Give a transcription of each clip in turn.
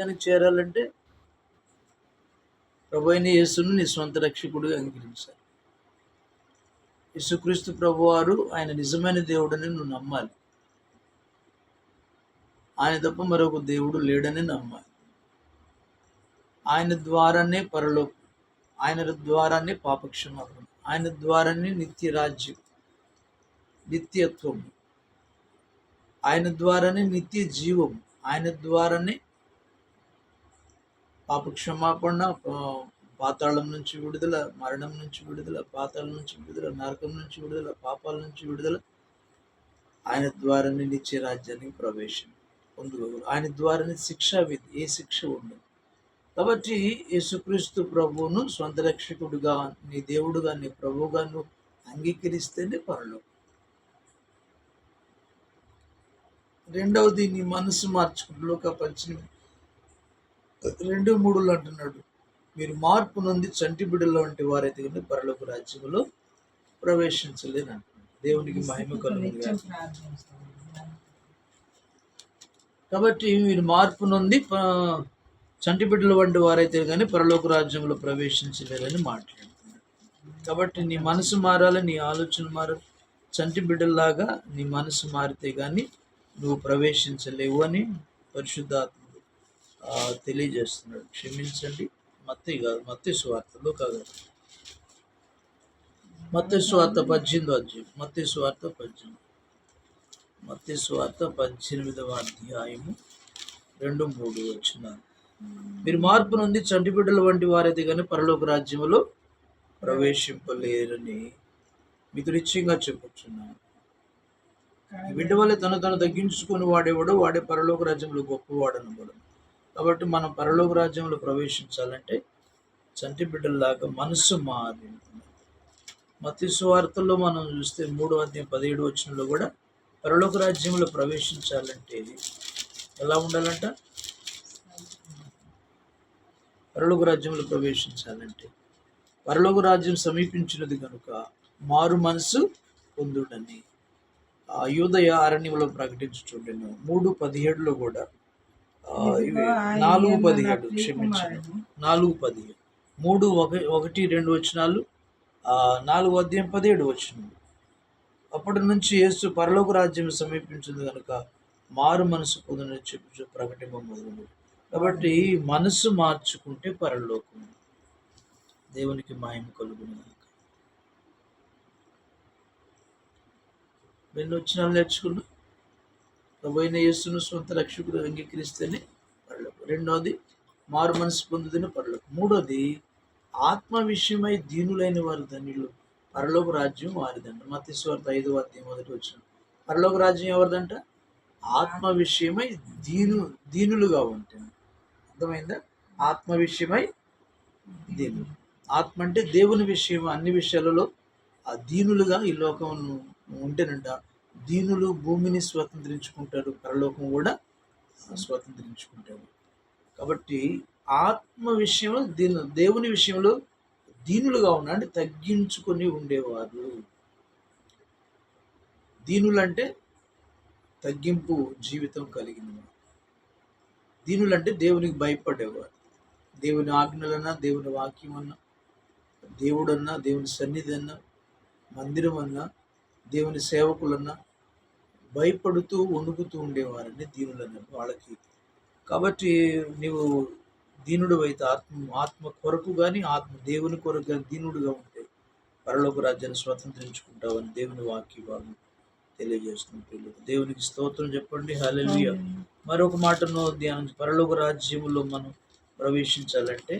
సత్యానికి చేరాలంటే ప్రభు అయిన యేసును నీ స్వంత రక్షకుడిగా అంగీకరించాలి. యేసుక్రీస్తు ప్రభువారు ఆయన నిజమైన దేవుడని నువ్వు నమ్మాలి. ఆయన తప్ప మరొక దేవుడు లేడని నమ్మాలి. ఆయన ద్వారానే పరలోకం ఆయన ద్వారానే పాపక్షమాపణ ఆయన ద్వారానే నిత్య రాజ్యం నిత్యత్వం ఆయన ద్వారానే నిత్య జీవం ఆయన ద్వారానే పాప క్షమాపణ పాతాళం నుంచి విడుదల మరణం నుంచి విడుదల పాతాళం నుంచి విడుదల నరకం నుంచి విడుదల పాపాల నుంచి విడుదల. ఆయన ద్వారానే నిత్య రాజ్యానికి ప్రవేశం పొందుకోగలరు ఆయన ద్వారానే శిక్షా విధి ఏ శిక్ష ఉండదు. కాబట్టి యేసుక్రీస్తు ప్రభువును స్వంత రక్షకుడుగా నీ దేవుడుగా నీ ప్రభువుగా నువ్వు అంగీకరిస్తేనే పరలోకం. రెండవది నీ మనసు మార్చుకుంటూ. లోక పద్దెనిమిది రెండు మూడులో అంటున్నాడు. మీరు మార్పు నుండి చంటి బిడ్డల వంటి వారైతే కానీ పరలోక రాజ్యంలో ప్రవేశించలేని అంటున్నాడు. దేవునికి మహిమ కలుగుతుంది కాబట్టి మీరు మార్పు నుండి ప- చంటి బిడ్డల వంటి వారైతే కానీ పరలోక రాజ్యంలో ప్రవేశించలేరని మాట్లాడుతున్నాడు. కాబట్టి నీ మనసు మారాలి నీ ఆలోచన మారాలి చంటి బిడ్డల్లాగా నీ మనసు మారితే కానీ నువ్వు ప్రవేశించలేవు అని పరిశుద్ధాత్మ తెలియజేస్తున్నాడు. క్షమించండి. మత్తి కాదు మత్తి స్వార్థలో కాదు. మత్తి స్వార్థ పద్దెనిమిది అధ్యాయం. మత్తి స్వార్థ పద్దెనిమిది. మత్తి స్వార్థ పద్దెనిమిదవ అధ్యాయము రెండు మూడు వచ్చిన మీరు మార్పు నుండి చంటిబిడ్డల వంటి వారైతే కానీ పరలోక రాజ్యములో ప్రవేశింపలేరని మీకు నిశ్చయంగా చెప్పుచున్నాను. బిడ్డ వల్ల తను తను తగ్గించుకుని వాడేవాడు వాడే పరలోక రాజ్యంలో గొప్పవాడనబడు కాబట్టి మనం పరలోక రాజ్యంలో ప్రవేశించాలంటే చంటి బిడ్డల్లాగా మనస్సు మారి మతి సువార్తల్లో మనం చూస్తే మూడు అధ్యాయం పదిహేడు వచ్చినలో కూడా పరలోక రాజ్యంలో ప్రవేశించాలంటే ఎలా ఉండాలంట? పరలోక రాజ్యంలో ప్రవేశించాలంటే పరలోక రాజ్యం సమీపించినది కనుక మారు మనసు పొందుడని ఆ యూదయ అరణ్యంలో ప్రకటించుచుండెను. మూడు పదిహేడులో కూడా ఇవి నాలుగు పదిహేడు క్షమించండి. నాలుగు పదిహేడు. మూడు ఒక ఒకటి రెండు వచనాలు. ఆ, నాలుగు అధ్యాయం పదిహేడు వచనం. అప్పటి నుంచి యేసు పరలోక రాజ్యం సమీపించింది కనుక మారు మనసు పొందని చెప్పి ప్రకటింప మొదలు కాబట్టి మనసు మార్చుకుంటే పరలోకం దేవునికి మాయం కలుగును. రెండు వచ్చినాలు నేర్చుకున్నా ప్రభుైన యేసును సొంత రక్షకుడు అంగీకరిస్తేనే పరలోకం. రెండోది మారు మనసు పొందుదని పరలోకం. మూడోది ఆత్మ విషయమై దీనులైన వారు ధన్యులు. పరలోక రాజ్యం వారిదంట. మతీశ్వార్త ఐదో అధ్యాయం మొదటి వచ్చిన పరలోక రాజ్యం ఎవరిదంట? ఆత్మ విషయమై దీను దీనులుగా ఉంటుంది అర్థమైందా? ఆత్మ విషయమై దీనులు. ఆత్మ అంటే దేవుని విషయం అన్ని విషయాలలో ఆ దీనులుగా ఈ లోకం ఉంటేనంట దీనులు భూమిని స్వతంత్రించుకుంటారు పరలోకం కూడా స్వతంత్రించుకుంటారు. కాబట్టి ఆత్మ విషయంలో దీని దేవుని విషయంలో దీనులుగా ఉన్నా తగ్గించుకొని ఉండేవారు. దీనులంటే తగ్గింపు జీవితం కలిగిన దీనులంటే దేవునికి భయపడేవారు. దేవుని ఆజ్ఞలన్నా దేవుని వాక్యం అన్నా దేవుడన్నా దేవుని సన్నిధి అన్నా మందిరం అన్నా దేవుని సేవకులన్నా భయపడుతూ వణుకుతూ ఉండేవారని దీనులు అన్నారు వాళ్ళకి. కాబట్టి నీవు దీనుడు అయితే ఆత్మ ఆత్మ కొరకు కానీ ఆత్మ దేవుని కొరకు కానీ దీనుడుగా ఉంటే పరలోక రాజ్యాన్ని స్వతంత్రించుకుంటావని దేవుని వాక్య భాగం తెలియజేస్తుంది దేవునికి స్తోత్రం చెప్పండి. హల్లెలూయా. మరొక మాటను ధ్యానం పరలోక రాజ్యములో మనం ప్రవేశించాలంటే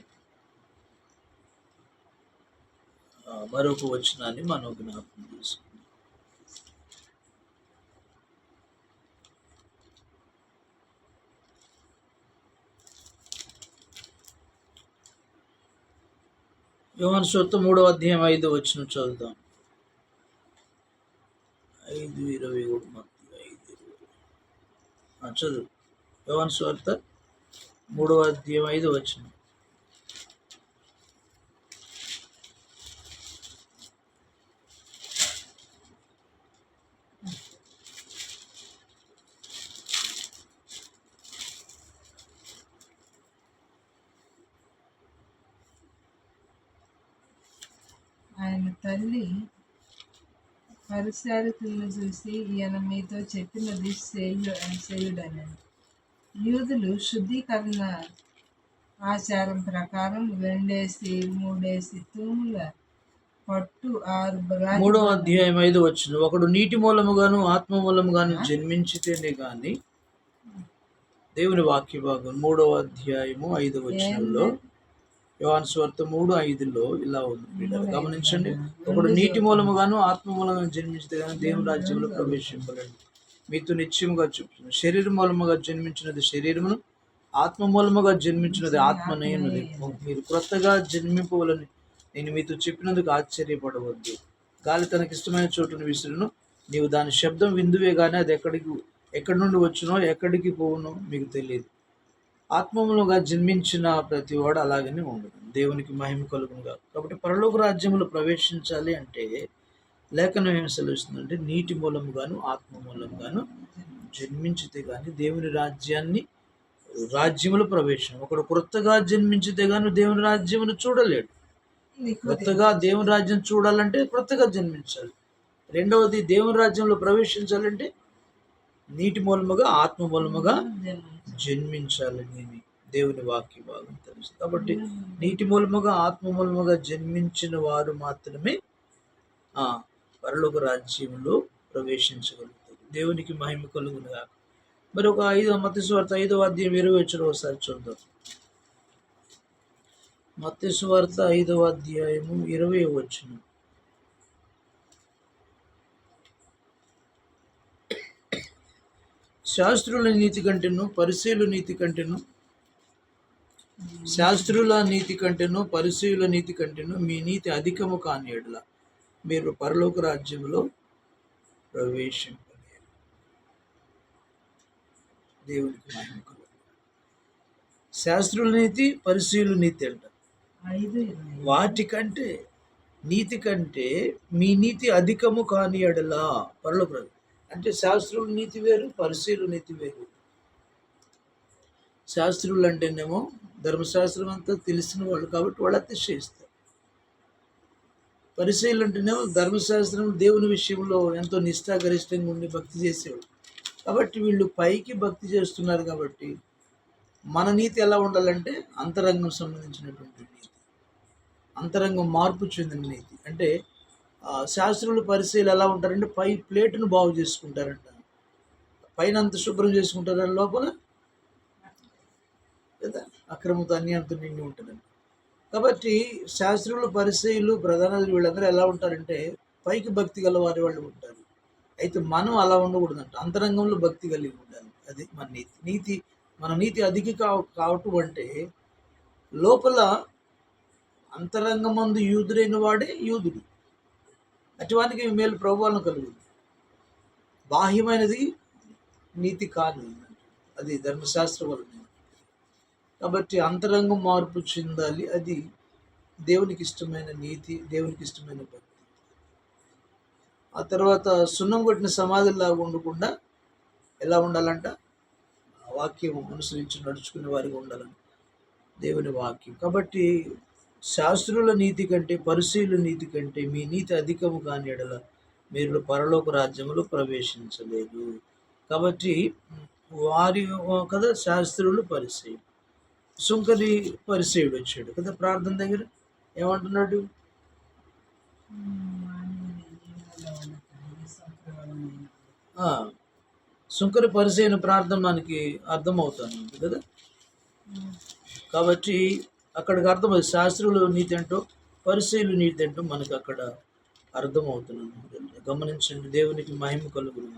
మరొక వచనాన్ని మనం జ్ఞాపకం చేసుకుందాం యోహన్ సొత్తు మూడవ అధ్యాయం ఐదు వచ్చిన చదువుతాం ఐదు ఇరవై ఒకటి మత్తయి ఐదు చదువు. యోహన్ స్వార్త మూడవ అధ్యాయం ఐదు వచ్చిన తల్లి పరిచారికులను చూసి ఈయన మీతో చెప్పినది చేయు చేయుడని యూదులు శుద్ధీకరణ ఆచారం ప్రకారం రెండేసి మూడేసి తూముల పట్టు ఆరు మూడవ అధ్యాయం ఐదు వచ్చిన ఒకడు నీటి మూలముగాను ఆత్మ మూలముగాను జన్మించితేనే గాని దేవుని వాక్య భాగం మూడవ అధ్యాయము ఐదు వచనంలో యోహాను స్వార్థ మూడు ఐదులో ఇలా ఉంది. గమనించండి. ఒకడు నీటి మూలముగాను ఆత్మ మూలముగాను జన్మించితే గాని దేవుని రాజ్యంలో ప్రవేశింపలేడు. మీతో నిశ్చయముగా చెప్తున్నాను శరీరం మూలముగా జన్మించినది శరీరమును ఆత్మ మూలముగా జన్మించినది ఆత్మనే మీరు క్రొత్తగా జన్మింపవలని నేను మీతో చెప్పినందుకు ఆశ్చర్యపడవద్దు. గాలి తనకి ఇష్టమైన చోటును విసురును. నీవు దాని శబ్దం విందువే కానీ అది ఎక్కడికి ఎక్కడి నుండి వచ్చునో ఎక్కడికి పోవునో మీకు తెలియదు. ఆత్మములుగా జన్మించిన ప్రతి వాడు అలాగనే ఉండదు దేవునికి మహిమ కలుగునుగా కాబట్టి పరలోక రాజ్యములు ప్రవేశించాలి అంటే లేఖనం ఏం సెలవుస్తుందంటే నీటి మూలముగాను ఆత్మ మూలంగాను జన్మించితే కానీ దేవుని రాజ్యాన్ని రాజ్యములు ప్రవేశం. ఒకడు క్రొత్తగా జన్మించితే కానీ దేవుని రాజ్యమును చూడలేడు. కొత్తగా దేవుని రాజ్యం చూడాలంటే కొత్తగా జన్మించాలి. రెండవది దేవుని రాజ్యంలో ప్రవేశించాలంటే నీటి మూలముగా ఆత్మ మూలముగా జన్మించాలి నేను దేవుని వాక్య భాగం తెలుసు. కాబట్టి నీటి మూలముగా ఆత్మ మూలముగా జన్మించిన వారు మాత్రమే ఆ పరలోక రాజ్యంలో ప్రవేశించగలుగుతారు. దేవునికి మహిమ కలుగునుగా మరి ఒక ఐదో మత స్వార్థ ఐదో అధ్యాయం ఇరవై వచ్చిన ఒకసారి చూద్దాం. మత్స్య సువార్త ఐదవ అధ్యాయము ఇరవై వచ్చిన శాస్త్రుల నీతి కంటేను పరిశీలు నీతి కంటేను శాస్త్రుల నీతి కంటేను పరిశీల నీతి కంటేను మీ నీతి అధికము కాని ఎడల మీరు పరలోక రాజ్యంలో ప్రవేశింపలేరు మహిమ కలుగును. శాస్త్రుల నీతి పరిశీలు నీతి అంట వాటికంటే నీతి కంటే మీ నీతి అధికము కాని ఎడలా పరలోక రాజ్యం. అంటే శాస్త్రుల నీతి వేరు పరిశీలు నీతి వేరు. శాస్త్రులు అంటేనేమో ధర్మశాస్త్రం అంతా తెలిసిన వాళ్ళు కాబట్టి వాళ్ళు అతిశయిస్తారు. పరిశీలు అంటేనేమో ధర్మశాస్త్రం దేవుని విషయంలో ఎంతో నిష్ఠాగరిష్టంగా ఉండి భక్తి చేసేవాళ్ళు. కాబట్టి వీళ్ళు పైకి భక్తి చేస్తున్నారు కాబట్టి మన నీతి ఎలా ఉండాలంటే అంతరంగం సంబంధించినటువంటి నీతి. అంతరంగం మార్పు చెందిన నీతి. అంటే శాస్త్రులు పరిశీలి ఎలా ఉంటారంటే పై ప్లేట్ను బాగు చేసుకుంటారంట. పైన అంత శుభ్రం చేసుకుంటారు లోపల కదా? అక్రమతో అన్యాయంతో నిండి ఉంటుందండి కాబట్టి శాస్త్రులు పరిశీలు ప్రధాన వీళ్ళందరూ ఎలా ఉంటారంటే పైకి భక్తి గల వారి వాళ్ళు ఉంటారు. అయితే మనం అలా ఉండకూడదంట. అంతరంగంలో భక్తి కలిగి ఉండాలి. అది మన నీతి. నీతి మన నీతి అధిక కావ కావటం అంటే లోపల అంతరంగమందు యూదుడైన వాడే యూదుడు. అటువానికి మేలు ప్రభువాలను కలుగుతుంది బాహ్యమైనది నీతి కాదు. అది ధర్మశాస్త్రం వలన. కాబట్టి అంతరంగం మార్పు చెందాలి. అది దేవునికి ఇష్టమైన నీతి దేవునికి ఇష్టమైన భక్తి. ఆ తర్వాత సున్నం కొట్టిన సమాధిలాగా ఉండకుండా ఎలా ఉండాలంట? ఆ వాక్యం అనుసరించి నడుచుకునే వారికి ఉండాలని దేవుని వాక్యం. కాబట్టి శాస్త్రుల నీతి కంటే పరిశీల నీతి కంటే మీ నీతి అధికము కాని ఎడల మీరు పరలోక రాజ్యములో ప్రవేశించలేదు. కాబట్టి వారి కదా శాస్త్రులు పరిశీలు. సుంకరి పరిశీయుడు వచ్చాడు కదా ప్రార్థన దగ్గర. ఏమంటున్నాడు? సుంకరి పరిచయన ప్రార్థన మనకి అర్థమవుతుంది కదా. కాబట్టి అక్కడికి అర్థమవుతుంది. శాస్త్రులు నీతి ఏంటో పరిశీలు నీతి ఏంటో మనకు అక్కడ అర్థమవుతున్నాను గమనించండి దేవునికి మహిమ కలుగున.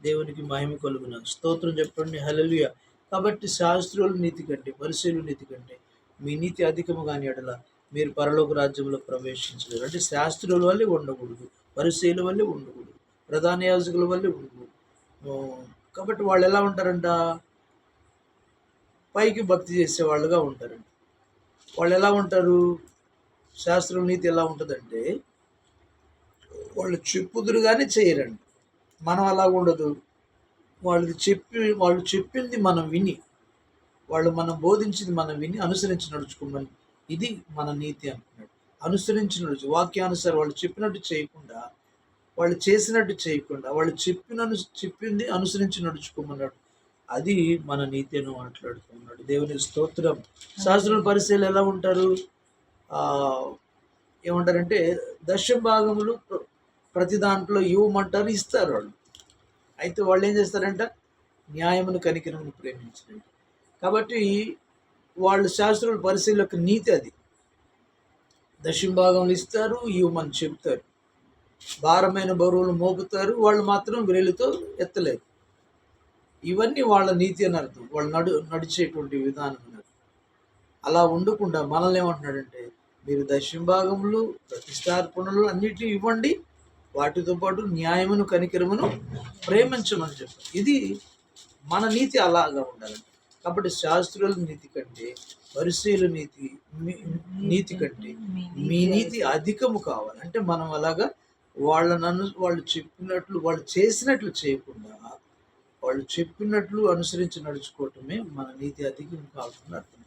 దేవునికి మహిమ కలుగున. స్తోత్రం చెప్పండి హలలుయ కాబట్టి శాస్త్రుల నీతి కంటే పరిశీలు నీతి కంటే మీ నీతి అధికము కాని ఎడల మీరు పరలోక రాజ్యంలో ప్రవేశించలేరు. అంటే శాస్త్రుల వల్లే ఉండకూడదు పరిశీల వల్లే ఉండకూడదు ప్రధాన యాజకుల వల్లే ఉండకూడదు. కాబట్టి వాళ్ళు ఎలా ఉంటారంట? పైకి భక్తి చేసే వాళ్ళుగా ఉంటారంట. వాళ్ళు ఎలా ఉంటారు? శాస్త్రం నీతి ఎలా ఉంటుందంటే వాళ్ళు చెప్పుదురు కానీ చేయరండి. మనం అలా ఉండదు. వాళ్ళు చెప్పి వాళ్ళు చెప్పింది మనం విని వాళ్ళు మనం బోధించింది మనం విని అనుసరించి నడుచుకోమని ఇది మన నీతి అంటున్నాడు. అనుసరించి నడుచు వాక్యానుసారం వాళ్ళు చెప్పినట్టు చేయకుండా వాళ్ళు చేసినట్టు చేయకుండా వాళ్ళు చెప్పిన చెప్పింది అనుసరించి నడుచుకోమన్నాడు. అది మన నీతి అని మాట్లాడుతున్నాడు దేవుని స్తోత్రం. శాస్త్రుల పరిశీలన ఎలా ఉంటారు? ఏమంటారంటే దశ భాగములు ప్రతి దాంట్లో ఇవ్వమంటారు ఇస్తారు వాళ్ళు. అయితే వాళ్ళు ఏం చేస్తారంట? న్యాయమును కనికరమును ప్రేమించండి కాబట్టి వాళ్ళు శాస్త్రుల పరిశీలక నీతి అది. దశం భాగంలో ఇస్తారు ఇవ్వమని చెప్తారు. భారమైన బరువులు మోపుతారు వాళ్ళు మాత్రం వేలుతో ఎత్తలేరు. ఇవన్నీ వాళ్ళ నీతి అని అర్థం. వాళ్ళు నడు నడిచేటువంటి విధానం అని అలా ఉండకుండా మనల్ని ఏమంటున్నాడంటే మీరు దశంభాగములు ప్రతిష్టార్పణలు అన్నిటినీ ఇవ్వండి. వాటితో పాటు న్యాయమును కనికరమును ప్రేమించమని చెప్పారు. ఇది మన నీతి అలాగా ఉండాలి. కాబట్టి శాస్త్రుల నీతి కంటే పరిశీల నీతి నీతి కంటే మీ నీతి అధికము కావాలి. అంటే మనం అలాగా వాళ్ళ నన్ను వాళ్ళు చెప్పినట్లు వాళ్ళు చేసినట్లు చేయకుండా వాళ్ళు చెప్పినట్లు అనుసరించి నడుచుకోవటమే మన నీతి అధికం కావాల్సిన అర్థం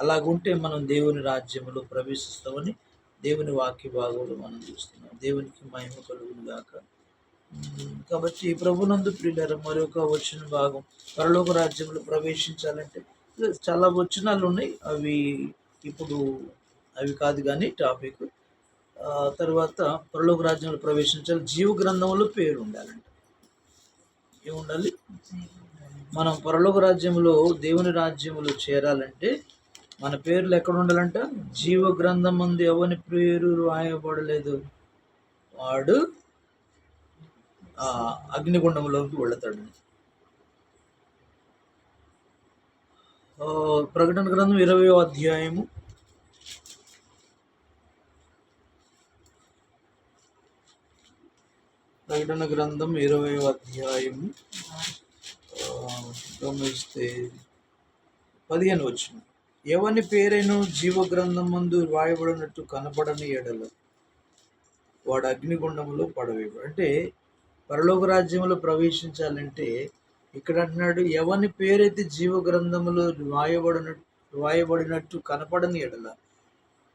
అలాగుంటే మనం దేవుని రాజ్యంలో ప్రవేశిస్తామని దేవుని వాక్య భాగంలో మనం చూస్తున్నాం. దేవునికి మహిమ కలుగును గాక. కాబట్టి ప్రభునందు ప్రియుల మరొక వచ్చిన భాగం పరలోక రాజ్యంలో ప్రవేశించాలంటే చాలా వచనాలు ఉన్నాయి. అవి ఇప్పుడు అవి కాదు కానీ టాపిక్. తర్వాత పరలోక రాజ్యంలో ప్రవేశించాలి. జీవ గ్రంథంలో పేరు ఉండాలండి ఏముండాలి మనం పరలోక రాజ్యంలో దేవుని రాజ్యంలో చేరాలంటే మన పేర్లు ఎక్కడ ఉండాలంట? జీవ గ్రంథం మంది ఎవని పేరు రాయబడలేదు? వాడు అగ్నిగుండంలోకి వెళతాడు. ప్రకటన గ్రంథం ఇరవై అధ్యాయము ప్రకటన గ్రంథం ఇరవై అధ్యాయం గమనిస్తే పదిహేను వచ్చిన. ఎవని పేరైనా జీవ గ్రంథం మందు వ్రాయబడినట్టు కనపడని ఎడల వాడు అగ్నిగుండంలో పడవేయడు అంటే పరలోక రాజ్యంలో ప్రవేశించాలంటే ఇక్కడ అంటున్నాడు ఎవని పేరైతే జీవ గ్రంథంలో వాయబడిన వాయబడినట్టు కనపడని ఎడల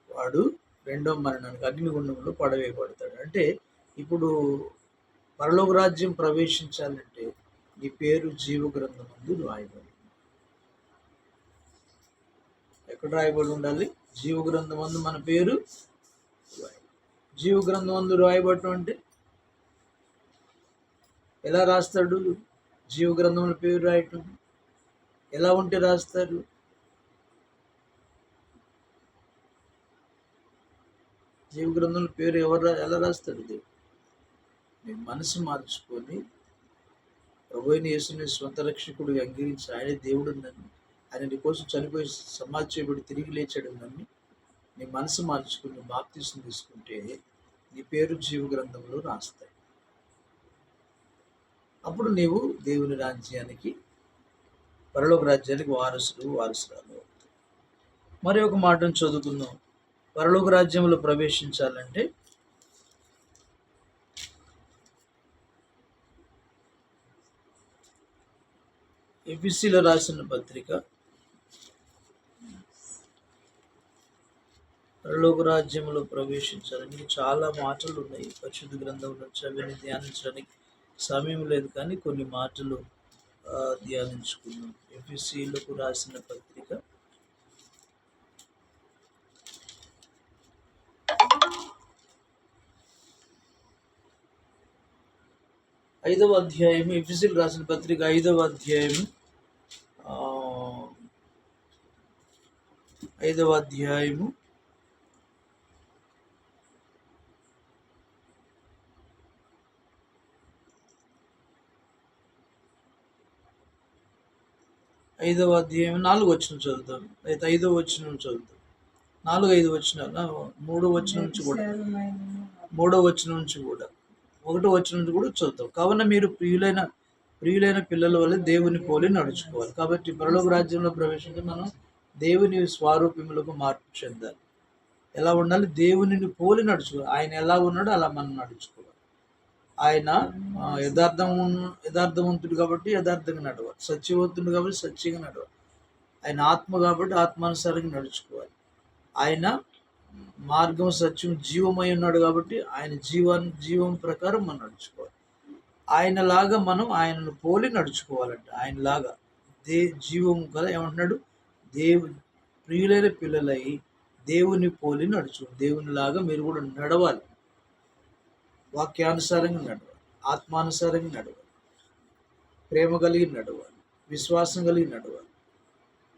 వాడు రెండో మరణానికి అగ్నిగుండంలో పడవేయబడతాడు. అంటే ఇప్పుడు పరలోక రాజ్యం ప్రవేశించాలంటే నీ పేరు జీవ గ్రంథం ముందు రాయబడి ఎక్కడ రాయబడి ఉండాలి? జీవ గ్రంథం మందు మన పేరు జీవ గ్రంథం మందు రాయబడటం అంటే ఎలా రాస్తాడు? జీవ గ్రంథంలో పేరు రాయటం. ఎలా ఉంటే రాస్తారు? జీవ గ్రంథంలో పేరు ఎవరు రా- ఎలా రాస్తాడు దేవుడు. నీ మనసు మార్చుకొని ప్రభుని యేసుని స్వంత రక్షకుడిగా అంగీకరించి ఆయనే దేవుడు నన్ను. ఆయన నీ కోసం చనిపోయి సమాధి చేయబడి తిరిగి లేచాడు నన్ను నీ మనసు మార్చుకుని బాప్తీసం తీసుకుంటే నీ పేరు జీవ గ్రంథంలో రాస్తాయి. అప్పుడు నీవు దేవుని రాజ్యానికి పరలోక రాజ్యానికి వారసులు వారసురాలు మరి ఒక మాటను చదువుకుందాం. పరలోక రాజ్యంలో ప్రవేశించాలంటే ఎఫిసిలో రాసిన పత్రిక. పరలోక రాజ్యంలో ప్రవేశించాలని చాలా మాటలు ఉన్నాయి పరిశుద్ధ గ్రంథం నుంచి అవన్నీ ధ్యానించడానికి సమయం లేదు కానీ కొన్ని మాటలు ధ్యానించుకున్నాం. ఎఫిసిలకు రాసిన పత్రిక. ఐదవ అధ్యాయము ఎఫిసిల్ రాసిన పత్రిక ఐదవ అధ్యాయము ఆ, ఐదవ అధ్యాయము ఐదవ అధ్యాయం నాలుగు వచ్చిన చదువుతాం. అయితే ఐదవ వచ్చిన చదువుతాం. నాలుగు ఐదు వచ్చిన మూడో వచ్చిన నుంచి కూడా. మూడో వచ్చిన నుంచి కూడా. ఒకటో వచ్చిన నుంచి కూడా చదువుతాం. కావున మీరు ప్రియులైన ప్రియులైన పిల్లల వల్ల దేవుని పోలి నడుచుకోవాలి. కాబట్టి పరలోక రాజ్యంలో ప్రవేశించి మనం దేవుని స్వారూప్యములకు మార్పు చెందాలి. ఎలా ఉండాలి? దేవునిని పోలి నడుచుకోవాలి. ఆయన ఎలా ఉన్నాడో అలా మనం నడుచుకోవాలి. ఆయన యథార్థం యథార్థవంతుడు కాబట్టి యథార్థంగా నడవాలి. సత్యవంతుడు కాబట్టి సత్యంగా నడవాలి. ఆయన ఆత్మ కాబట్టి ఆత్మానుసారంగా నడుచుకోవాలి. ఆయన మార్గం సత్యం జీవమై ఉన్నాడు కాబట్టి ఆయన జీవాన్ని జీవం ప్రకారం మనం నడుచుకోవాలి. ఆయనలాగా మనం ఆయనను పోలి నడుచుకోవాలంట. ఆయనలాగా. దే జీవం కదా ఏమంటున్నాడు? దేవు ప్రియులైన పిల్లలై దేవుని పోలి నడుచు. దేవునిలాగా మీరు కూడా నడవాలి. వాక్యానుసారంగా నడవాలి. ఆత్మానుసారంగా నడవాలి. ప్రేమ కలిగి నడవాలి. విశ్వాసం కలిగి నడవాలి.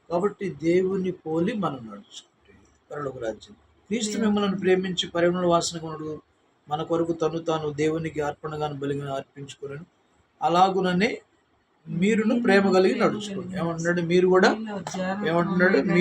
కాబట్టి దేవుని పోలి మనం నడుచుకుంటే పరలోక రాజ్యం. క్రీస్తు మిమ్మల్ని ప్రేమించి పరిమళ వాసన కొనుడు మన కొరకు తను తాను దేవునికి అర్పణగాను బలిగా అర్పించుకున్నాను అలాగుననే మీరును ప్రేమ కలిగి నడుచుకోండి. ఏమంటున్నాడు? మీరు కూడా ఏమంటున్నాడు? మీరు